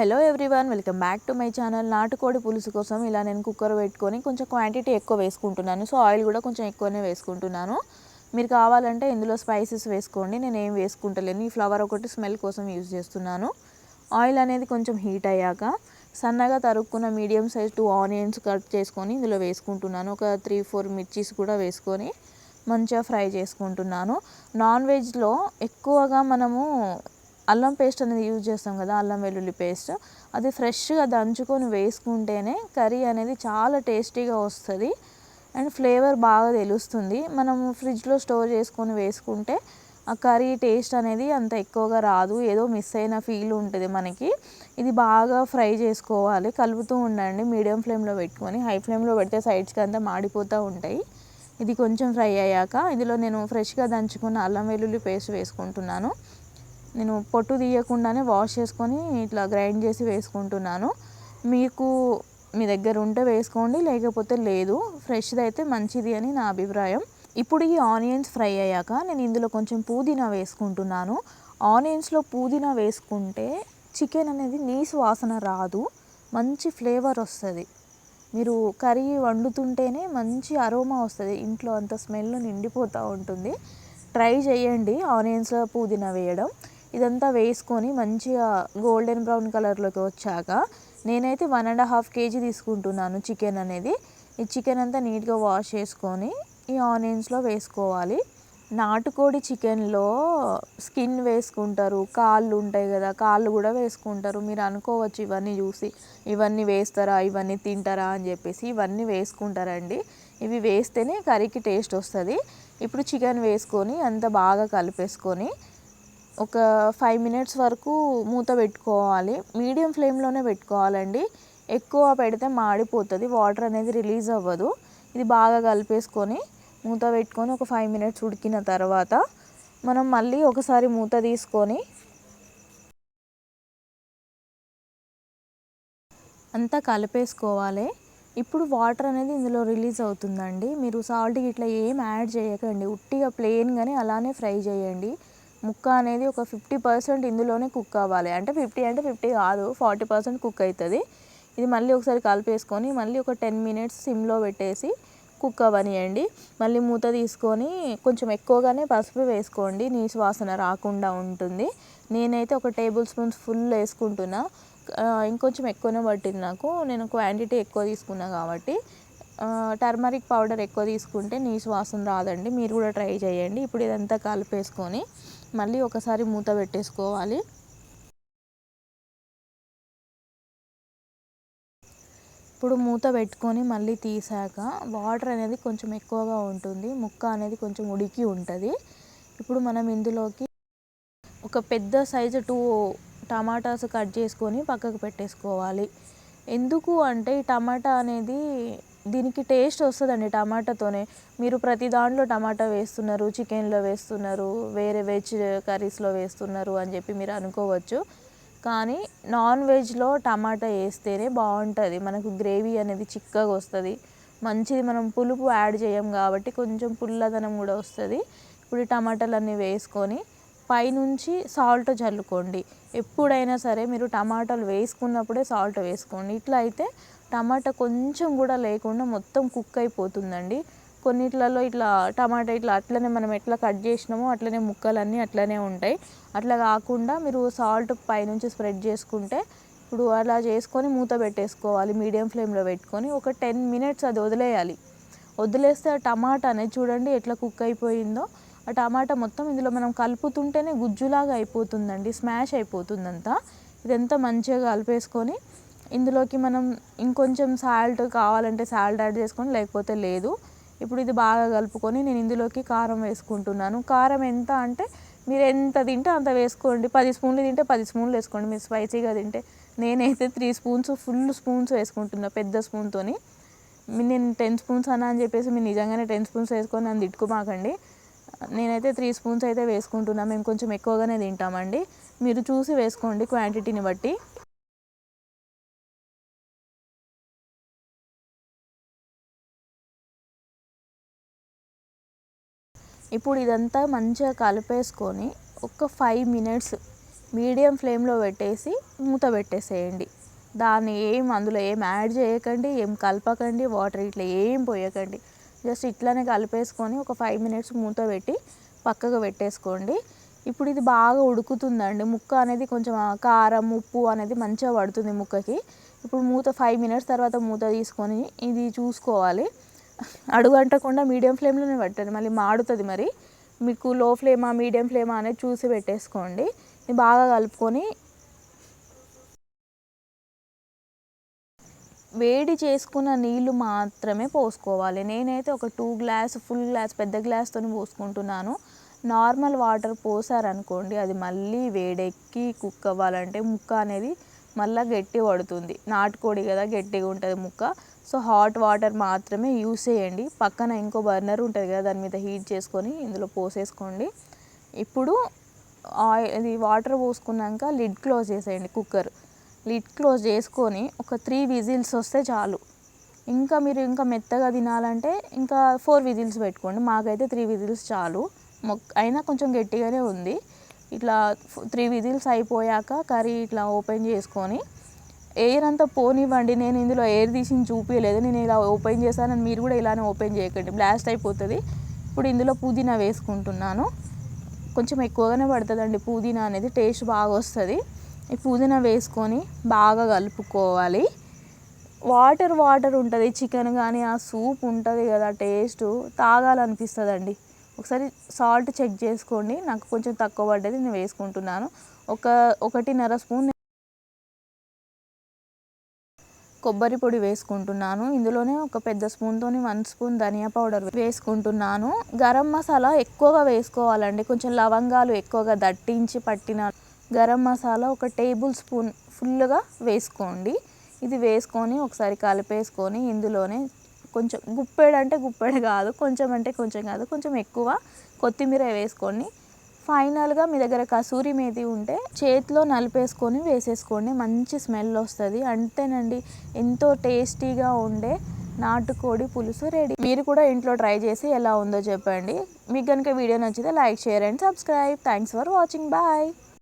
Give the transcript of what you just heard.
Hello everyone welcome back to my channel నాటుకోడి పులుసు కోసం ఇలా నేను కుక్కర్ పెట్టుకొని కొంచెం క్వాంటిటీ ఎక్కువ వేసుకుంటున్నాను. సో ఆయిల్ కూడా కొంచెం ఎక్కువనే వేసుకుంటున్నాను. మీరు కావాలంటే ఇందులో స్పైసెస్ వేసుకోండి. నేను ఏం వేసుకుంటలేను. ఈ ఫ్లవర్ ఒకటి స్మెల్ కోసం యూజ్ చేస్తున్నాను. ఆయిల్ అనేది కొంచెం హీట్ అయ్యాక సన్నగా తరుక్కున్న medium size two onions cut చేసుకొని ఇందులో వేసుకుంటున్నాను. ఒక త్రీ ఫోర్ మిర్చీస్ కూడా వేసుకొని మంచిగా ఫ్రై చేసుకుంటున్నాను. నాన్ వెజ్లో ఎక్కువగా మనము అల్లం పేస్ట్ అనేది యూజ్ చేస్తాం కదా అల్లం వెల్లుల్లి పేస్ట్. అది ఫ్రెష్గా దంచుకొని వేసుకుంటేనే కర్రీ అనేది చాలా టేస్టీగా వస్తుంది. అండ్ ఫ్లేవర్ బాగా తెలుస్తుంది. మనం ఫ్రిడ్జ్లో స్టోర్ చేసుకొని వేసుకుంటే ఆ కర్రీ టేస్ట్ అనేది అంత ఎక్కువగా రాదు. ఏదో మిస్ అయిన ఫీల్ ఉంటుంది మనకి. ఇది బాగా ఫ్రై చేసుకోవాలి. కలుపుతూ ఉండండి. మీడియం ఫ్లేమ్లో పెట్టుకొని హై ఫ్లేమ్లో పెడితే సైడ్స్కి అంతా మాడిపోతూ ఉంటాయి. ఇది కొంచెం ఫ్రై అయ్యాక ఇందులో నేను ఫ్రెష్గా దంచుకున్న అల్లం వెల్లుల్లి పేస్ట్ వేసుకుంటున్నాను. నేను పొట్టు తీయకుండానే వాష్ చేసుకొని ఇట్లా గ్రైండ్ చేసి వేసుకుంటున్నాను. మీకు మీ దగ్గర ఉంటే వేసుకోండి లేకపోతే లేదు. ఫ్రెష్ది అయితే మంచిది అని నా అభిప్రాయం. ఇప్పుడు ఈ ఆనియన్స్ ఫ్రై అయ్యాక నేను ఇందులో కొంచెం పుదీనా వేసుకుంటున్నాను. ఆనియన్స్లో పుదీనా వేసుకుంటే చికెన్ అనేది నీసు వాసన రాదు మంచి ఫ్లేవర్ వస్తుంది. మీరు కర్రీ వండుతుంటేనే మంచి అరోమా వస్తుంది ఇంట్లో అంత స్మెల్ నిండిపోతూ ఉంటుంది. ట్రై చేయండి ఆనియన్స్లో పుదీనా వేయడం. ఇదంతా వేసుకొని మంచిగా గోల్డెన్ బ్రౌన్ కలర్లోకి వచ్చాక నేనైతే వన్ అండ్ హాఫ్ కేజీ తీసుకుంటున్నాను చికెన్ అనేది. ఈ చికెన్ అంతా నీట్గా వాష్ చేసుకొని ఈ ఆనియన్స్లో వేసుకోవాలి. నాటుకోడి చికెన్లో స్కిన్ వేసుకుంటారు కాళ్ళు ఉంటాయి కదా కాళ్ళు కూడా వేసుకుంటారు. మీరు అనుకోవచ్చు ఇవన్నీ చూసి ఇవన్నీ వేస్తారా ఇవన్నీ తింటారా అని చెప్పేసి ఇవన్నీ వేసుకుంటారండి. ఇవి వేస్తేనే కర్రీకి టేస్ట్ వస్తుంది. ఇప్పుడు చికెన్ వేసుకొని అంత బాగా కలిపేసుకొని ఒక ఫైవ్ మినిట్స్ వరకు మూత పెట్టుకోవాలి. మీడియం ఫ్లేమ్లోనే పెట్టుకోవాలండి. ఎక్కువ పెడితే మాడిపోతుంది. వాటర్ అనేది రిలీజ్ అవ్వదు. ఇది బాగా కలిపేసుకొని మూత పెట్టుకొని ఒక ఫైవ్ మినిట్స్ ఉడికిన తర్వాత మనం మళ్ళీ ఒకసారి మూత తీసుకొని అంతా కలిపేసుకోవాలి. ఇప్పుడు వాటర్ అనేది ఇందులో రిలీజ్ అవుతుందండి. మీరు సాల్ట్ ఇట్లా ఏం యాడ్ చేయకండి. ఉట్టిగా ప్లెయిన్గానే అలానే ఫ్రై చేయండి. ముక్క అనేది ఒక ఫిఫ్టీ పర్సెంట్ ఇందులోనే కుక్ అవ్వాలి అంటే ఫిఫ్టీ అంటే ఫిఫ్టీ కాదు ఫార్టీ పర్సెంట్ కుక్ అవుతుంది ఇది మళ్ళీ ఒకసారి కలిపేసుకొని మళ్ళీ ఒక టెన్ మినిట్స్ సిమ్లో పెట్టేసి కుక్ అవనియండి మళ్ళీ మూత తీసుకొని కొంచెం ఎక్కువగానే పసుపు వేసుకోండి. నీచు వాసన రాకుండా ఉంటుంది. నేనైతే ఒక టేబుల్ స్పూన్స్ ఫుల్ వేసుకుంటున్నా. ఇంకొంచెం ఎక్కువనే పట్టింది నాకు. నేను క్వాంటిటీ ఎక్కువ తీసుకున్నా కాబట్టి. టర్మరిక్ పౌడర్ ఎక్కువ తీసుకుంటే నీచు వాసన రాదండి. మీరు కూడా ట్రై చేయండి. ఇప్పుడు ఇదంతా కలిపేసుకొని మళ్ళీ ఒకసారి మూత పెట్టేసుకోవాలి. ఇప్పుడు మూత పెట్టుకొని మళ్ళీ తీసాక వాటర్ అనేది కొంచెం ఎక్కువగా ఉంటుంది. ముక్క అనేది కొంచెం ఉడికి ఉంటుంది. ఇప్పుడు మనం ఇందులోకి ఒక పెద్ద సైజు టూ టమాటాస్ కట్ చేసుకొని పక్కకు పెట్టేసుకోవాలి. ఎందుకు అంటే ఈ టమాటా అనేది దీనికి టేస్ట్ వస్తుందండి టమాటాతోనే. మీరు ప్రతి దాంట్లో టమాటా వేస్తున్నారు చికెన్లో వేస్తున్నారు వేరే వెజ్ కర్రీస్లో వేస్తున్నారు అని చెప్పి మీరు అనుకోవచ్చు. కానీ నాన్ వెజ్లో టమాటా వేస్తేనే బాగుంటుంది. మనకు గ్రేవీ అనేది చిక్కగా వస్తుంది. మంచిది మనం పులుపు యాడ్ చేయం కాబట్టి కొంచెం పుల్లదనం కూడా వస్తుంది. ఇప్పుడు టమాటాలన్నీ వేసుకొని పైనుంచి సాల్ట్ చల్లుకోండి. ఎప్పుడైనా సరే మీరు టమాటాలు వేసుకున్నప్పుడే సాల్ట్ వేసుకోండి. ఇట్లా అయితే టమాటా కొంచెం కూడా లేకుండా మొత్తం కుక్ అయిపోతుందండి. కొన్నిట్లలో ఇట్లా టమాటా ఇట్లా అట్లనే మనం ఎట్లా కట్ చేసినామో అట్లనే ముక్కలన్నీ అట్లనే ఉంటాయి. అట్లా కాకుండా మీరు సాల్ట్ పైనుంచి స్ప్రెడ్ చేసుకుంటే ఇప్పుడు అలా చేసుకొని మూత పెట్టేసుకోవాలి మీడియం ఫ్లేమ్లో పెట్టుకొని ఒక టెన్ మినిట్స్ అది వదిలేయాలి. వదిలేస్తే టమాటా అనేది చూడండి ఎట్లా కుక్ అయిపోయిందో. ఆ టమాటా మొత్తం ఇందులో మనం కలుపుతుంటేనే గుజ్జులాగా అయిపోతుందండి స్మాష్ అయిపోతుందంతా ఇదంతా మంచిగా కలిపేసుకొని ఇందులోకి మనం ఇంకొంచెం సాల్ట్ కావాలంటే సాల్ట్ యాడ్ చేసుకొని లేకపోతే లేదు. ఇప్పుడు ఇది బాగా కలుపుకొని నేను ఇందులోకి కారం వేసుకుంటున్నాను. కారం ఎంత అంటే మీరు ఎంత తింటే అంత వేసుకోండి. పది స్పూన్లు తింటే పది స్పూన్లు వేసుకోండి. మీరు స్పైసీగా తింటే నేనైతే త్రీ స్పూన్స్ ఫుల్ స్పూన్స్ వేసుకుంటున్నా పెద్ద స్పూన్తోని. నేను టెన్ స్పూన్స్ అన్నా అని చెప్పేసి మీరు నిజంగానే టెన్ స్పూన్స్ వేసుకొని నన్ను తిట్టుకోమాకండి. నేనైతే త్రీ స్పూన్స్ అయితే వేసుకుంటున్నా. మేము కొంచెం ఎక్కువగానే తింటామండి. మీరు చూసి వేసుకోండి క్వాంటిటీని బట్టి. ఇప్పుడు ఇదంతా మంచిగా కలిపేసుకొని ఒక ఫైవ్ మినిట్స్ మీడియం ఫ్లేమ్లో పెట్టేసి మూత పెట్టేసేయండి. దాన్ని ఏం అందులో ఏం యాడ్ చేయకండి ఏం కలపకండి వాటర్ ఇట్లా ఏం పోయకండి. జస్ట్ ఇట్లానే కలిపేసుకొని ఒక ఫైవ్ మినిట్స్ మూత పెట్టి పక్కకు పెట్టేసుకోండి. ఇప్పుడు ఇది బాగా ఉడుకుతుందండి. ముక్క అనేది కొంచెం కారం ఉప్పు అనేది మంచిగా పడుతుంది ముక్కకి. ఇప్పుడు మూత ఫైవ్ మినిట్స్ తర్వాత మూత తీసుకొని ఇది చూసుకోవాలి. అడుగు అంటకుండా మీడియం ఫ్లేమ్లోనే పెట్టండి. మళ్ళీ మాడుతుంది మరి. మీకు లో ఫ్లేమా మీడియం ఫ్లేమా అనేది చూసి పెట్టేసుకోండి. ఇది బాగా కలుపుకొని వేడి చేసుకున్న నీళ్ళు మాత్రమే పోసుకోవాలి. నేనైతే ఒక టూ గ్లాస్ ఫుల్ గ్లాస్ పెద్ద గ్లాస్తో పోసుకుంటున్నాను. నార్మల్ వాటర్ పోసారనుకోండి అది మళ్ళీ వేడెక్కి కుక్ అవ్వాలంటే ముక్క అనేది మళ్ళీ గట్టి పడుతుంది. నాటుకోడి కదా గట్టిగా ఉంటుంది ముక్క. సో హాట్ వాటర్ మాత్రమే యూస్ చేయండి. పక్కన ఇంకో బర్నర్ ఉంటుంది కదా దాని మీద హీట్ చేసుకొని ఇందులో పోసేసుకోండి. ఇప్పుడు ఆయిల్ ఇది వాటర్ పోసుకున్నాక లిడ్ క్లోజ్ చేసేయండి కుక్కర్ లిడ్ క్లోజ్ చేసుకొని ఒక త్రీ విజిల్స్ వస్తే చాలు. ఇంకా మీరు ఇంకా మెత్తగా తినాలంటే ఇంకా ఫోర్ విజిల్స్ పెట్టుకోండి. మాకైతే త్రీ విజిల్స్ చాలు. మొక్ అయినా కొంచెం గట్టిగానే ఉంది. ఇట్లా త్రీ విజిల్స్ అయిపోయాక కర్రీ ఇట్లా ఓపెన్ చేసుకొని ఎయిర్ అంతా పోనివ్వండి. నేను ఇందులో ఎయిర్ తీసి చూపించలేదు నేను ఇలా ఓపెన్ చేశానని మీరు కూడా ఇలానే ఓపెన్ చేయకండి. బ్లాస్ట్ అయిపోతుంది. ఇప్పుడు ఇందులో పుదీనా వేసుకుంటున్నాను. కొంచెం ఎక్కువగానే పడుతుందండి. పుదీనా అనేది టేస్ట్ బాగా వస్తుంది. ఈ పుదీనా వేసుకొని బాగా కలుపుకోవాలి. వాటర్ వాటర్ ఉంటుంది చికెన్ కానీ ఆ సూప్ ఉంటుంది కదా టేస్ట్ తాగాలనిపిస్తుందండి. ఒకసారి సాల్ట్ చెక్ చేసుకోండి నాకు కొంచెం తక్కువ పడ్డది నేను వేసుకుంటున్నాను. ఒక ఒకటిన్నర స్పూన్ కొబ్బరి పొడి వేసుకుంటున్నాను. ఇందులోనే ఒక పెద్ద స్పూన్తో వన్ స్పూన్ ధనియా పౌడర్ వేసుకుంటున్నాను. గరం మసాలా ఎక్కువగా వేసుకోవాలండి. కొంచెం లవంగాలు ఎక్కువగా దట్టించి పట్టిన గరం మసాలా ఒక టేబుల్ స్పూన్ ఫుల్గా వేసుకోండి. ఇది వేసుకొని ఒకసారి కలిపేసుకొని ఇందులోనే కొంచెం గుప్పెడు అంటే గుప్పెడు కాదు కొంచెం అంటే కొంచెం కాదు కొంచెం ఎక్కువ కొత్తిమీర వేసుకోండి. ఫైనల్గా మీ దగ్గర కసూరి మేతి ఉంటే చేతిలో నలిపేసుకొని వేసేసుకోండి. మంచి స్మెల్ వస్తుంది. అంతేనండి ఎంతో టేస్టీగా ఉండే నాటుకోడి పులుసు రెడీ. మీరు కూడా ఇంట్లో ట్రై చేసి ఎలా ఉందో చెప్పండి. మీకు కనుక వీడియో నచ్చితే like share and subscribe. Thanks for watching. Bye.